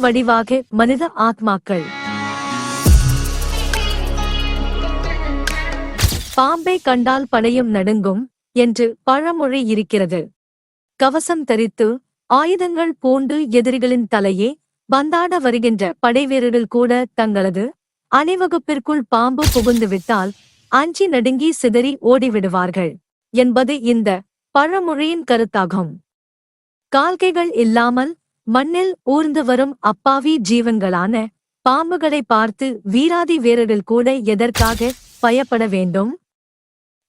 வடிவாக மனித ஆத்மாக்கள். பாம்பை கண்டால் படையும் நடுங்கும் என்று பழமொழி இருக்கிறது. கவசம் தரித்து ஆயுதங்கள் பூண்டு எதிரிகளின் தலையே பந்தாட வருகின்ற படைவீரர்கள் கூட தங்களது அணிவகுப்பிற்குள் பாம்பு புகுந்துவிட்டால் அஞ்சி நடுங்கி சிதறி ஓடிவிடுவார்கள் என்பது இந்த பழமொழியின் கருத்தாகும். கால்கைகள் இல்லாமல் மண்ணில் ஊர்ந்து வரும் அப்பாவி ஜீவன்களான பாம்புகளை பார்த்து வீராதி வீரர்கள் கூட எதற்காக பயப்பட வேண்டும்?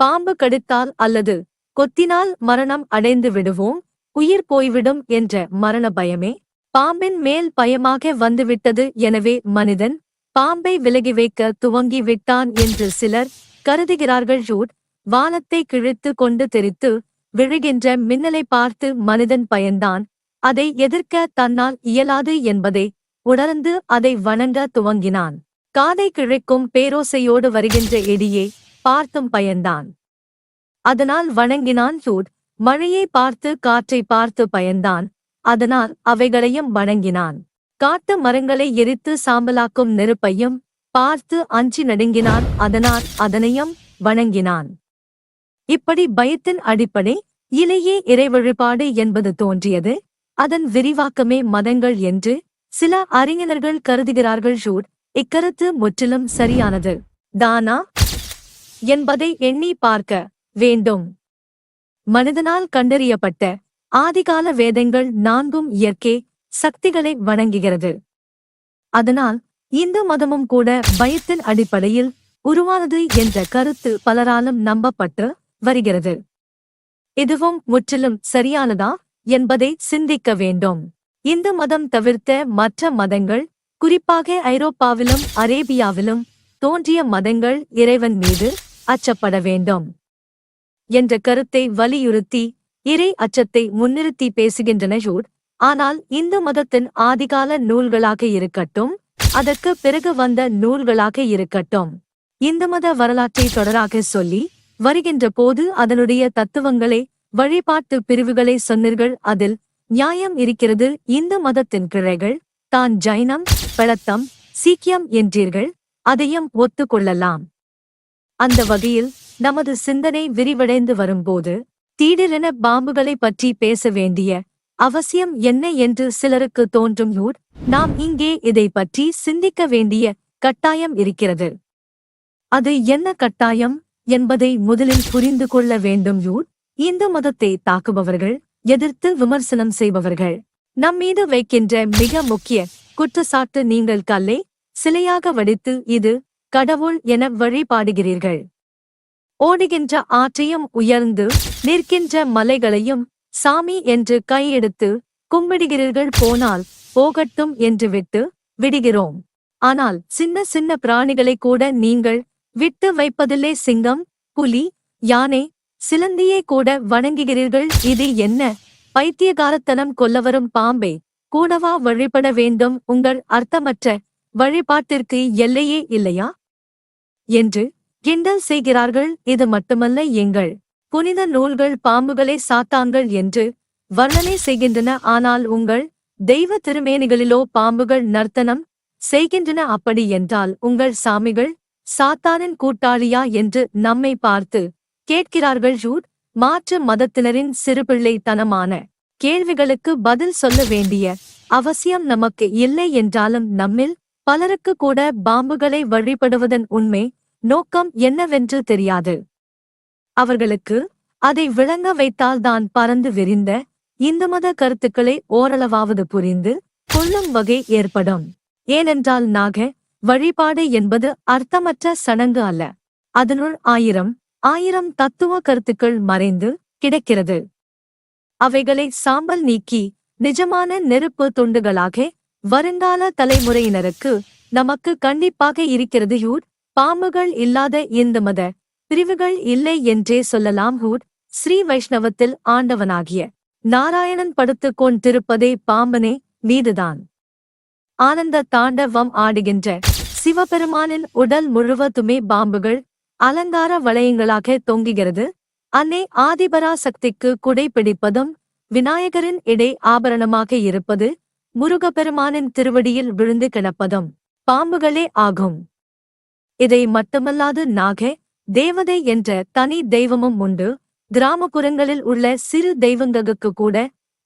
பாம்பு கடித்தால் அல்லது கொத்தினால் மரணம் அடைந்து விடுவோம் உயிர் போய்விடும் என்ற மரண பயமே? பாம்பின் மேல் பயமாக வந்துவிட்டது எனவே மனிதன் பாம்பை விலகி வைக்க துவங்கி விட்டான் என்று சிலர் கருதுகிறார்கள். ஜூட் வானத்தை கிழித்து கொண்டு தெரித்து விழுகின்ற மின்னலை பார்த்து மனிதன் பயந்தான். அதை எதிர்க்க தன்னால் இயலாது என்பதை. உணர்ந்து அதை வணங்க துவங்கினான். காதை கிழைக்கும் பேரோசையோடு வருகின்ற எடியை பார்த்தும் பயந்தான். அதனால் வணங்கினான் சூட். மழையை பார்த்து காற்றை பார்த்து பயந்தான். அதனால் அவைகளையும் வணங்கினான். காட்டு மரங்களை எரித்து சாம்பலாக்கும் நெருப்பையும் பார்த்து அஞ்சி நடுங்கினான். அதனால் அதனையும் வணங்கினான். இப்படி பயத்தின் அடிப்படை இலையே இறை வழிபாடு என்பது தோன்றியது. அதன் விரிவாக்கமே மதங்கள் என்று சில அறிஞர்கள் கருதுகிறார்கள் ஷூட். இக்கருத்து முற்றிலும் சரியானது. தானா? என்பதை எண்ணி பார்க்க வேண்டும். மனிதனால் கண்டறியப்பட்ட ஆதிகால வேதங்கள் நான்கும் இயற்கை சக்திகளை வணங்குகிறது. அதனால் இந்து மதமும் கூட பயத்தின் அடிப்படையில் உருவானது என்ற கருத்து பலராலும் நம்பப்பட்டு வருகிறது. இதுவும் முற்றிலும் சரியானதா? என்பதை சிந்திக்க வேண்டும். இந்து மதம் தவிர்த்த மற்ற மதங்கள் குறிப்பாக ஐரோப்பாவிலும் அரேபியாவிலும் தோன்றிய மதங்கள் இறைவன் மீது அச்சப்பட வேண்டும். என்ற கருத்தை வலியுறுத்தி இறை அச்சத்தை முன்னிறுத்தி பேசுகின்றன ஜூட் ஆனால் இந்து மதத்தின் ஆதிகால நூல்களாக இருக்கட்டும் அதற்கு பிறகு வந்த நூல்களாக இருக்கட்டும். இந்து மத வரலாற்றை தொடராக சொல்லி வருகின்ற போது அதனுடைய தத்துவங்களை வழிபாட்டு பிரிவுகளை சொன்னீர்கள். அதில் நியாயம் இருக்கிறது. இந்து மதத்தின் கிளைகள் தான் ஜைனம் பழத்தம் சீக்கியம் என்றீர்கள். அதையும் ஒத்துக்கொள்ளலாம். அந்த வகையில் நமது சிந்தனை விரிவடைந்து வரும்போது தீடிரென பாம்புகளை பற்றி பேச வேண்டிய அவசியம் என்ன என்று சிலருக்கு தோன்றும் யூர் நாம் இங்கே இதை பற்றி சிந்திக்க வேண்டிய கட்டாயம் இருக்கிறது. அது என்ன கட்டாயம் என்பதை முதலில் புரிந்து கொள்ள வேண்டும் யூர் இந்து மதத்தை தாக்குபவர்கள் எதிர்த்து விமர்சனம் செய்பவர்கள். நம்மீது வைக்கின்ற மிக முக்கிய குற்றச்சாட்டு நீங்கள் கல்லை சிலையாக வடித்து இது கடவுள் என வழிபாடுகிறீர்கள். ஓடுகின்ற ஆற்றையும் உயர்ந்து நிற்கின்ற மலைகளையும் சாமி என்று கையெடுத்து கும்பிடுகிறீர்கள் போனால் போகட்டும் என்று விட்டு விடுகிறோம். ஆனால் சின்ன சின்ன பிராணிகளை கூட நீங்கள் விட்டு வைப்பதில்லை. சிங்கம் புலி யானை சிலந்தியை கூட வணங்குகிறீர்கள் இது என்ன? பைத்தியகாரத்தனம் கொல்லவரும் பாம்பே. கூடவா வழிபட வேண்டும் உங்கள் அர்த்தமற்ற வழிபாட்டிற்கு எல்லையே இல்லையா? என்று கிண்டல் செய்கிறார்கள் இது மட்டுமல்ல எங்கள் புனித நூல்கள் பாம்புகளை சாத்தாங்கள் என்று வர்ணனை செய்கின்றன ஆனால் உங்கள் தெய்வ திருமேனிகளிலோ பாம்புகள் நர்த்தனம் செய்கின்றன அப்படி என்றால் உங்கள் சாமிகள் சாத்தானின் கூட்டாளியா என்று நம்மை பார்த்து கேட்கிறார்கள் ஜூட் மாற்று மதத்தினரின் சிறுபிள்ளைத்தனமான கேள்விகளுக்கு பதில் சொல்ல வேண்டிய அவசியம் நமக்கு இல்லை என்றாலும் நம்மில் பலருக்கு கூட பாம்புகளை வழிபடுவதன் உண்மை நோக்கம் என்னவென்று தெரியாது. அவர்களுக்கு அதை விளங்க வைத்தால்தான் பறந்து விரிந்த இந்து மத கருத்துக்களை ஓரளவாவது புரிந்து கொள்ளும் வகை ஏற்படும். ஏனென்றால் நாக வழிபாடு என்பது அர்த்தமற்ற சடங்கு அல்ல. அதனுள் ஆயிரம் ஆயிரம் தத்துவ கருத்துக்கள் மறைந்து கிடக்கிறது. அவைகளை சாம்பல் நீக்கி நிஜமான நெருப்பு துண்டுகளாக வருங்கால தலைமுறையினருக்கு நமக்கு கண்டிப்பாக இருக்கிறது யூட் பாம்புகள் இல்லாத இந்த மத பிரிவுகள் இல்லை என்றே சொல்லலாம் ஹூட். ஸ்ரீ வைஷ்ணவத்தில் ஆண்டவனாகிய நாராயணன் படுத்துக் கொண்டிருப்பதே பாம்பனே மீதுதான். ஆனந்த தாண்டவம் ஆடுகின்ற சிவபெருமானின் உடல் முழுவதுமே பாம்புகள் அலங்கார வளையங்களாக தொங்குகிறது. அன்னை ஆதிபராசக்திக்கு குடை பிடிப்பதும் விநாயகரின் இடை ஆபரணமாக இருப்பது முருகப்பெருமானின் திருவடியில் விழுந்து கிடப்பதும் பாம்புகளே ஆகும். இதை மட்டுமல்லாது நாக தேவதை என்ற தனி தெய்வமும் உண்டு. கிராமப்புறங்களில் உள்ள சிறு தெய்வங்களுக்கு கூட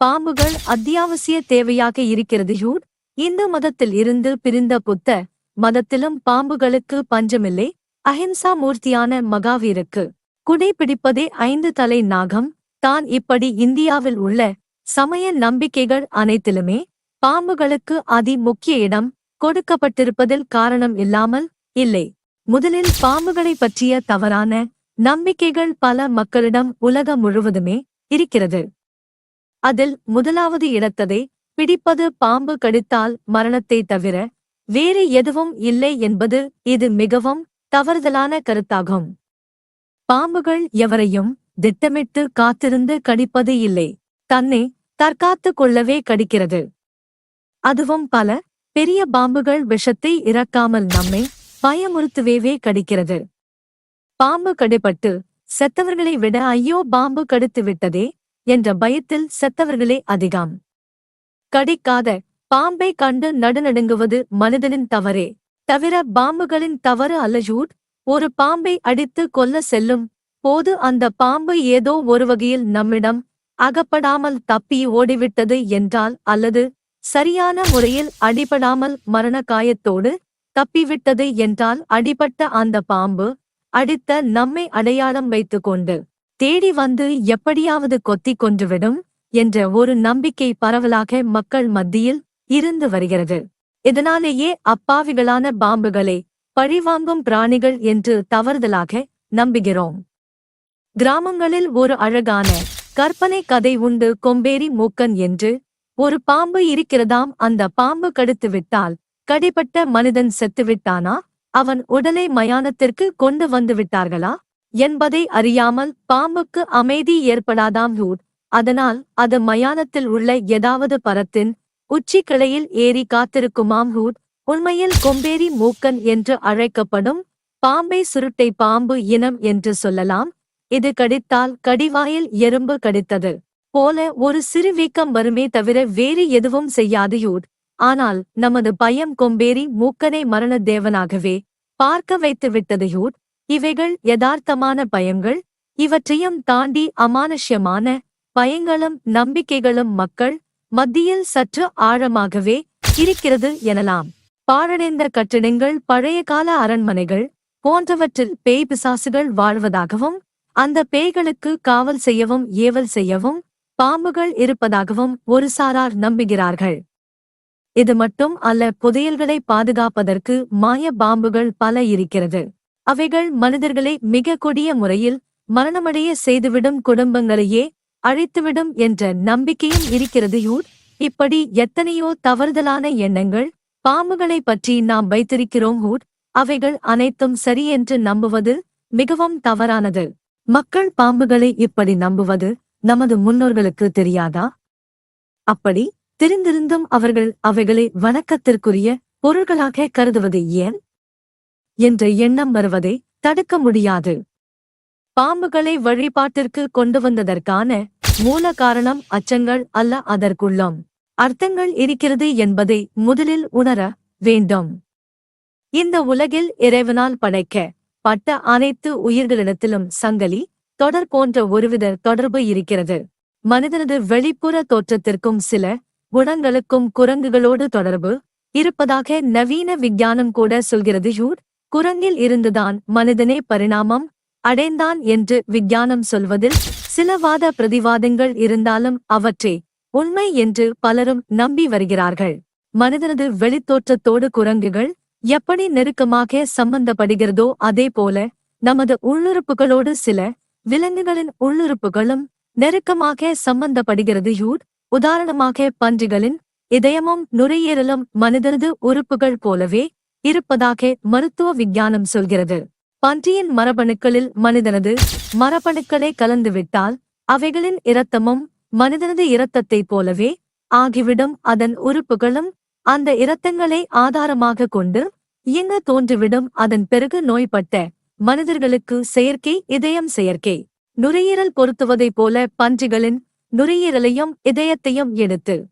பாம்புகள் அத்தியாவசிய தேவையாக இருக்கிறது. யூட் இந்து மதத்தில் இருந்து பிரிந்த புத்த மதத்திலும் பாம்புகளுக்கு பஞ்சமில்லை. அஹிம்சா மூர்த்தியான மகாவீருக்கு குடை பிடிப்பதே ஐந்து தலை நாகம். தான் இப்படி இந்தியாவில் உள்ள சமய நம்பிக்கைகள் அனைத்திலுமே பாம்புகளுக்கு அதி முக்கிய இடம் கொடுக்கப்பட்டிருப்பதில் காரணம் இல்லாமல் இல்லை. முதலில் பாம்புகளை பற்றிய தவறான நம்பிக்கைகள் பல மக்களிடம் உலகம் முழுவதுமே இருக்கிறது. அதில் முதலாவது இடத்ததை பிடிப்பது பாம்பு கடித்தால் மரணத்தை தவிர வேறு எதுவும் இல்லை என்பது இது மிகவும் தவறுதலான கருத்தாகும். பாம்புகள் எவரையும் திட்டமிட்டு காத்திருந்து கடிப்பது இல்லை. தன்னை தற்காத்துக் கொள்ளவே கடிக்கிறது. அதுவும் பல பெரிய பாம்புகள் விஷத்தை இறக்காமல் நம்மை பயமுறுத்துவேவே கடிக்கிறது. பாம்பு கடிபட்டு செத்தவர்களை விட ஐயோ பாம்பு கடித்து விட்டதே என்ற பயத்தில் செத்தவர்களே அதிகம். கடிக்காத பாம்பை கண்டு நடுநடுங்குவது மனிதனின் தவறே. தவிர பாம்புகளின் தவறு அல்லஜூட் ஒரு பாம்பை அடித்து கொல்ல செல்லும் போது அந்த பாம்பு ஏதோ ஒரு வகையில் நம்மிடம் அகப்படாமல் தப்பி ஓடிவிட்டது என்றால் அல்லது சரியான முறையில் அடிபடாமல் மரண காயத்தோடு தப்பிவிட்டது என்றால் அடிபட்ட அந்த பாம்பு அடித்த நம்மை அடையாளம் வைத்துக்கொண்டு தேடி வந்து எப்படியாவது கொத்திக் கொன்றுவிடும் என்ற ஒரு நம்பிக்கை பரவலாக மக்கள் மத்தியில் இருந்து வருகிறது. இதனாலேயே அப்பாவிகளான பாம்புகளை பழிவாங்கும் பிராணிகள் என்று தவறுதலாக நம்புகிறோம். கிராமங்களில் ஒரு அழகான கற்பனை கதை உண்டு கொம்பேரி மூக்கன் என்று. ஒரு பாம்பு இருக்கிறதாம் அந்த பாம்பு கடுத்து விட்டால் கடிபட்ட மனிதன் செத்துவிட்டானா? அவன் உடலை மயானத்திற்கு கொண்டு வந்து விட்டார்களா என்பதை அறியாமல் பாம்புக்கு அமைதி ஏற்படாதாம் ஹூட் அதனால் அது மயானத்தில் உள்ள ஏதாவது பரத்தின் உச்சி கிளையில் ஏறி காத்திருக்கும் மாம்ஹூட் உண்மையில் கொம்பேரி மூக்கன் என்று அழைக்கப்படும் பாம்பை சுருட்டை பாம்பு இனம் என்று சொல்லலாம். இது கடித்தால் கடிவாயில் எறும்பு கடித்தது. போல ஒரு சிறு வீக்கம் வருமே தவிர வேறு எதுவும் செய்யாது யூட் ஆனால் நமது பயம் கொம்பேரி மூக்கனை மரண தேவனாகவே பார்க்க வைத்து விட்டது யூட் இவைகள் யதார்த்தமான பயங்கள். இவற்றையும் தாண்டி அமானுஷ்யமான பயங்களும் நம்பிக்கைகளும் மக்கள் மத்தியில் சற்று ஆழமாகவே இருக்கிறது எனலாம். பாழடைந்த கட்டிடங்கள் பழைய கால அரண்மனைகள் போன்றவற்றில் பேய் பிசாசுகள் வாழ்வதாகவும் அந்த பேய்களுக்கு காவல் செய்யவும் ஏவல் செய்யவும் பாம்புகள் இருப்பதாகவும் ஒரு சாரார் நம்புகிறார்கள். இது மட்டும் அல்ல புதையல்களை பாதுகாப்பதற்கு மாய பாம்புகள் பல இருக்கிறது. அவைகள் மனிதர்களை மிக கொடிய முறையில் மரணமடைய செய்துவிடும் குடும்பங்களையே அழித்துவிடும் என்ற நம்பிக்கையும் இருக்கிறது யூட் இப்படி எத்தனையோ தவறுதலான எண்ணங்கள் பாம்புகளை பற்றி நாம் வைத்திருக்கிறோம் ஹூட் அவைகள் அனைத்தும் சரி என்று நம்புவது மிகவும் தவறானது. மக்கள் பாம்புகளை இப்படி நம்புவது நமது முன்னோர்களுக்கு தெரியாதா? அப்படி தெரிந்திருந்தும் அவர்கள் அவைகளை வணக்கத்திற்குரிய பொருள்களாக கருதுவது ஏன்? என்ற எண்ணம் வருவதை தடுக்க முடியாது. பாம்புகளை வழிபாட்டிற்கு கொண்டு வந்ததற்கான மூல காரணம் அச்சங்கள் அல்ல அதற்குள்ளும். அர்த்தங்கள் இருக்கிறது என்பதை முதலில் உணர வேண்டும். இந்த உலகில் இறைவனால் படைக்க பட்ட அனைத்து உயிர்களிடத்திலும் சங்கலி தொடர் போன்ற ஒருவித தொடர்பு இருக்கிறது. மனிதனது வெளிப்புற தோற்றத்திற்கும் சில குணங்களுக்கும் குரங்குகளோடு தொடர்பு இருப்பதாக நவீன விஞ்ஞானம் கூட சொல்கிறது. யூர் குரங்கில் இருந்துதான் மனிதனே பரிணாமம் அடைந்தான் என்று விஞ்ஞானம் சொல்வதில் சில வாத பிரதிவாதங்கள் இருந்தாலும் அவற்றே உண்மை என்று பலரும் நம்பி வருகிறார்கள். மனிதனது வெளித்தோற்றத்தோடு குரங்குகள் எப்படி நெருக்கமாக சம்பந்தப்படுகிறதோ அதே போல நமது உள்ளுறுப்புகளோடு சில விலங்குகளின் உள்ளுறுப்புகளும் நெருக்கமாக சம்பந்தப்படுகிறது. யூட் உதாரணமாக பன்றிகளின் இதயமும் நுரையீரலும் மனிதனது உறுப்புகள் போலவே இருப்பதாக மருத்துவ விஞ்ஞானம் சொல்கிறது. பன்றியின் மரபணுக்களில் மனிதனது மரபணுக்களை கலந்துவிட்டால் அவைகளின் இரத்தமும் மனிதனது இரத்தத்தைப் போலவே ஆகிவிடும். அதன் உறுப்புகளும் அந்த இரத்தங்களை ஆதாரமாக கொண்டு இயங்க தோன்றிவிடும். அதன் பிறகு நோய்பட்ட மனிதர்களுக்கு செயற்கை இதயம் செயற்கை. நுரையீரல் பொருத்துவதைப் போல பன்றிகளின் நுரையீரலையும் இதயத்தையும் எடுத்து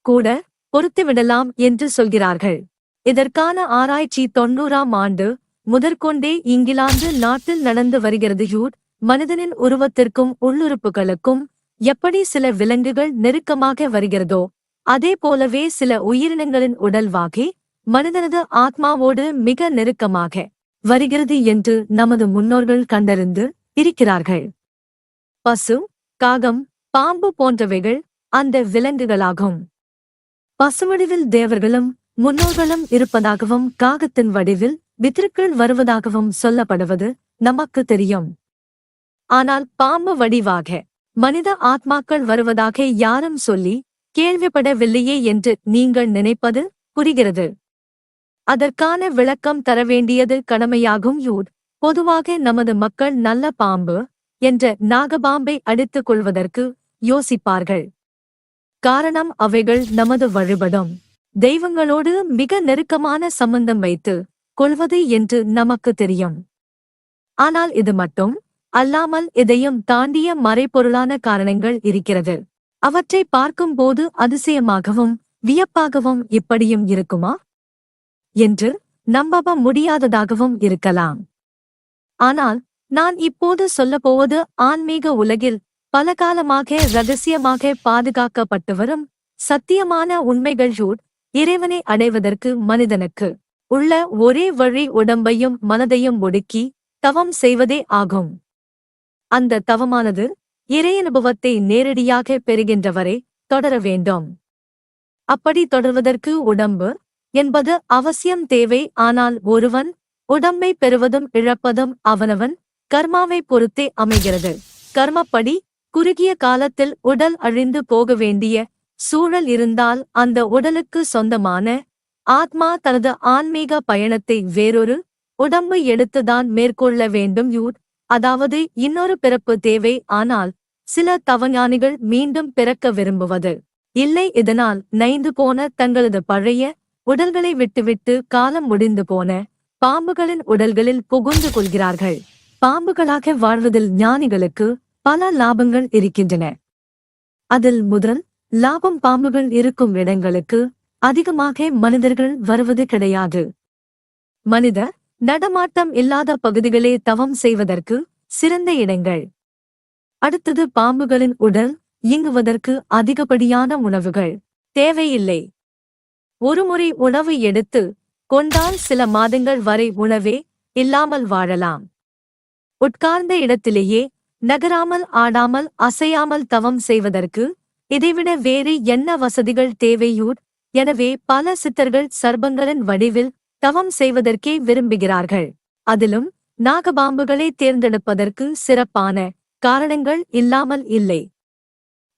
கூட பொருத்திவிடலாம் என்று சொல்கிறார்கள். இதற்கான ஆராய்ச்சி தொன்னூறாம் ஆண்டு முதற்கொண்டே இங்கிலாந்து நாட்டில் நடந்து வருகிறது யூட் மனிதனின் உருவத்திற்கும் உள்ளுறுப்புகளுக்கும் எப்படி சில விலங்குகள் நெருக்கமாக வருகிறதோ அதே போலவே சில உயிரினங்களின் உடல்வாகி மனிதனது ஆத்மாவோடு மிக நெருக்கமாக வருகிறது என்று நமது முன்னோர்கள் கண்டறிந்து இருக்கிறார்கள். பசு காகம் பாம்பு போன்றவைகள் அந்த விலங்குகளாகும். பசுவடிவில் தேவர்களும் முன்னோர்களும் இருப்பதாகவும் காகத்தின் வடிவில் பித்ருக்கள் வருவதாகவும் சொல்லப்படுவது நமக்கு தெரியும். ஆனால் பாம்பு வடிவாக மனித ஆத்மாக்கள் வருவதாக யாரும் சொல்லி கேள்விப்படவில்லையே என்று நீங்கள் நினைப்பது புரிகிறது. அதற்கான விளக்கம் தர வேண்டியது கடமையாகும் யூட் பொதுவாக நமது மக்கள் நல்ல பாம்பு என்ற நாகபாம்பை அடித்துக் கொள்வதற்கு யோசிப்பார்கள். காரணம் அவைகள் நமது வழிபடும். தெய்வங்களோடு மிக நெருக்கமான சம்பந்தம் வைத்து கொள்வது என்று நமக்கு தெரியும். ஆனால் இது மட்டும் அல்லாமல் இதையும் தாண்டிய மறைபொருளான காரணங்கள் இருக்கிறது. அவற்றை பார்க்கும்போது அதிசயமாகவும் வியப்பாகவும் இப்படியும் இருக்குமா? என்று நம்பவ முடியாததாகவும் இருக்கலாம். ஆனால் நான் இப்போது சொல்லப்போவது ஆன்மீக உலகில் பல காலமாக ரகசியமாக பாதுகாக்கப்பட்டு வரும் சத்தியமான உண்மைகள் இறைவனை அடைவதற்கு மனிதனுக்கு. உள்ள ஒரே வழி உடம்பையும் மனதையும் ஒடுக்கி தவம் செய்வதே ஆகும். அந்த தவமானது இறையனுபவத்தை நேரடியாக பெறுகின்றவரை தொடர வேண்டும். அப்படி தொடர்வதற்கு உடம்பு என்பது அவசியம் தேவை ஆனால் ஒருவன் உடம்பை பெறுவதும் இழப்பதும் அவனவன் கர்மாவை பொறுத்தே அமைகிறது. கர்மப்படி குறுகிய காலத்தில் உடல் அழிந்து போக வேண்டிய சூழல் இருந்தால் அந்த உடலுக்கு சொந்தமான ஆத்மா தனது ஆன்மீக பயணத்தை வேறொரு உடம்பு எடுத்துதான் மேற்கொள்ள வேண்டும் யூட் அதாவது இன்னொரு பிறப்பு தேவை. ஆனால் சில தவஞானிகள் மீண்டும் பிறக்க விரும்புவது இல்லை. இதனால் நைந்து போன தங்களது பழைய உடல்களை விட்டுவிட்டு காலம் முடிந்து போன பாம்புகளின் உடல்களில் புகுந்து கொள்கிறார்கள். பாம்புகளாக வாழ்வதில் ஞானிகளுக்கு பல லாபங்கள் இருக்கின்றன. அதில் முதல் லாபம் பாம்புகள் இருக்கும் இடங்களுக்கு அதிகமாக மனிதர்கள் வருவது கிடையாது. மனித நடமாட்டம் இல்லாத பகுதிகளே தவம் செய்வதற்கு சிறந்த இடங்கள். அடுத்தது பாம்புகளின் உடல் இயங்குவதற்கு அதிகப்படியான உணவுகள். தேவையில்லை. ஒருமுறை உணவு எடுத்து கொண்டால் சில மாதங்கள் வரை உணவே இல்லாமல் வாழலாம். உட்கார்ந்த இடத்திலேயே நகராமல் ஆடாமல் அசையாமல் தவம் செய்வதற்கு இதைவிட வேறு என்ன வசதிகள் தேவையூர்? எனவே பல சித்தர்கள் சர்பங்களின் வடிவில் தவம் செய்வதற்கே விரும்புகிறார்கள். அதிலும் நாகபாம்புகளை தேர்ந்தெடுப்பதற்கு சிறப்பான காரணங்கள் இல்லாமல் இல்லை.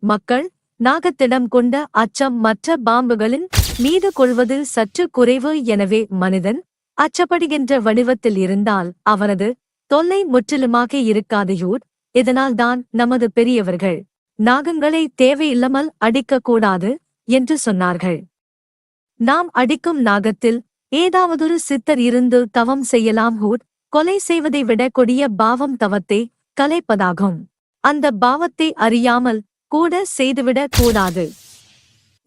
மக்கள் நாகத்திடம் கொண்ட அச்சம் மற்ற பாம்புகளின் மீது கொள்வது சற்று குறைவு எனவே மனிதன் அச்சப்படுகின்ற வடிவத்தில் இருந்தால் அவனது தொல்லை முற்றிலுமாக இருக்காதையூர். இதனால்தான் நமது பெரியவர்கள் நாகங்களை தேவையில்லாமல் அடிக்கக்கூடாது என்று சொன்னார்கள். நாம் அடிக்கும் நாகத்தில் ஏதாவதொரு சித்தர் இருந்து தவம் செய்யலாம் ஹூட் கொலை செய்வதை விட கொடிய பாவம் தவத்தை கலைப்பதாகும். அந்த பாவத்தை அறியாமல் கூட செய்துவிடக் கூடாது.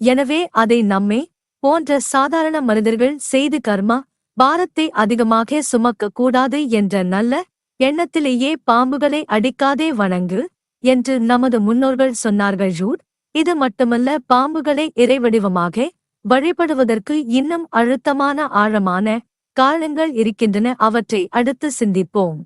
எனவே அதை நம்மே போன்ற சாதாரண மனிதர்கள் செய்து கர்மா பாரத்தை அதிகமாக சுமக்க கூடாது என்ற நல்ல எண்ணத்திலேயே பாம்புகளை அடிக்காதே வணங்கு என்று நமது முன்னோர்கள் சொன்னார்கள் ஜூட் இது மட்டுமல்ல பாம்புகளை இறைவடிவமாக வழிபடுவதற்கு இன்னும் அழுத்தமான ஆழமான காலங்கள் இருக்கின்றன. அவற்றை அடுத்து சிந்திப்போம்.